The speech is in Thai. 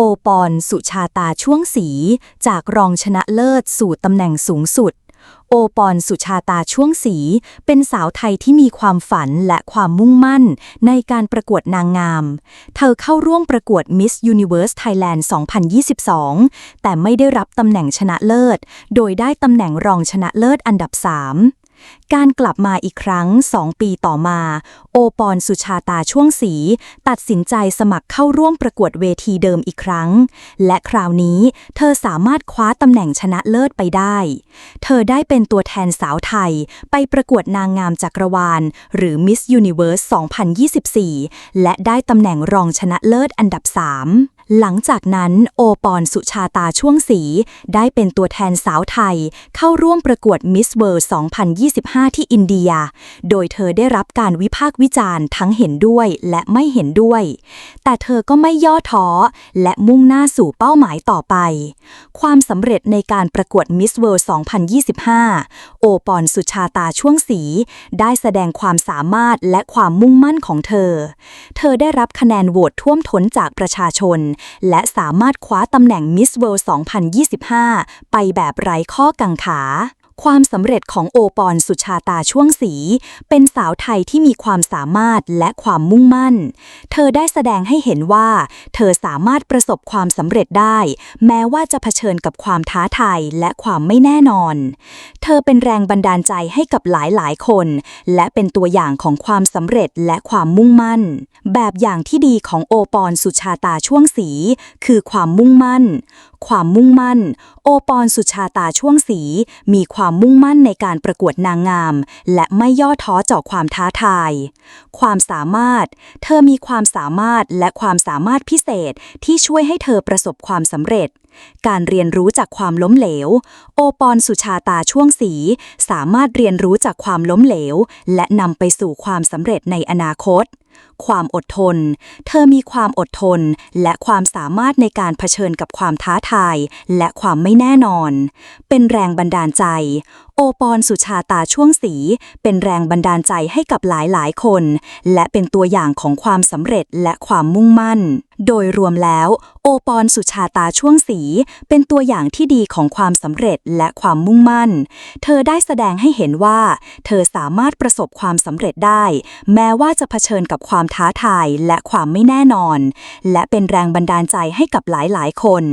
โอปอนสุชาตาช่วงสี จากรองชนะเลิศสู่ตำแหน่งสูงสุด โอปอนสุชาตาช่วงสี เป็นสาวไทยที่มีความฝันและความมุ่งมั่นในการประกวดนางงาม เธอเข้าร่วมประกวด Miss Universe Thailand 2022 แต่ไม่ได้รับตำแหน่งชนะเลิศ โดยได้ตำแหน่งรองชนะเลิศอันดับ 3 การกลับมาอีกครั้ง2ปีต่อมา โอปอนสุชาตาช่วงสี ตัดสินใจสมัครเข้าร่วมประกวดเวทีเดิมอีกครั้ง และคราวนี้เธอสามารถคว้าตำแหน่งชนะเลิศไปได้ เธอได้เป็นตัวแทนสาวไทย ไปประกวดนางงามจักรวาล หรือ Miss Universe 2024 และได้ตำแหน่งรองชนะเลิศอันดับ 3 หลังจากนั้นโอปอนสุชาตาช่วงสี ได้เป็นตัวแทนสาวไทย เข้าร่วมประกวด Miss World 2025 ที่อินเดีย โดยเธอได้รับการวิพากษ์วิจารณ์ทั้งเห็นด้วยและไม่เห็นด้วย แต่เธอก็ไม่ย่อท้อ และมุ่งหน้าสู่เป้าหมายต่อไป ความสำเร็จในการประกวด Miss World 2025 โอปอนสุชาตาช่วงสี ได้แสดงความสามารถและความมุ่งมั่นของเธอ เธอได้รับคะแนนโหวตท่วมท้นจากประชาชนและสามารถคว้าตำแหน่งมิสเวิลด์2025 ไปแบบไร้ข้อกังขา ความสำเร็จของโอปอนสุชาตาช่วงสี เป็นสาวไทยที่มีความสามารถและความมุ่งมั่น เธอได้แสดงให้เห็นว่า เธอสามารถประสบความสำเร็จได้ แม้ว่าจะเผชิญกับความท้าทายและความไม่แน่นอน เธอเป็นแรงบันดาลใจให้กับหลายๆ คน และเป็นตัวอย่างของความสำเร็จและความมุ่งมั่น แบบอย่างที่ดีของโอปอนสุชาตาช่วงสี คือความมุ่งมั่นความมุ่งมั่น โอปอนสุชาตาช่วงสี มีความมุ่งมั่นในการประกวดนางงาม และไม่ย่อท้อจ่อความท้าทาย ความสามารถ เธอมีความสามารถและความสามารถพิเศษที่ช่วยให้เธอประสบความสำเร็จ การเรียนรู้จากความล้มเหลว โอปอนสุชาตาช่วงสี สามารถเรียนรู้จากความล้มเหลว และนำไปสู่ความสำเร็จในอนาคต ความอดทน เธอมีความอดทน และความสามารถในการเผชิญกับความท้าทาย และความไม่แน่นอน เป็นแรงบันดาลใจ โอปอนสุชาตาช่วงสี เป็นแรงบันดาลใจให้กับหลายๆ คน และเป็นตัวอย่างของความสำเร็จและความมุ่งมั่น โดยรวมแล้ว โอปอนสุชาตาช่วงสี เป็นตัวอย่างที่ดีของความสำเร็จและความมุ่งมั่น เธอได้แสดงให้เห็นว่า เธอสามารถประสบความสำเร็จได้ แม้ว่าจะเผชิญกับความท้าทายและความไม่แน่นอน และเป็นแรงบันดาลใจให้กับหลายๆ คน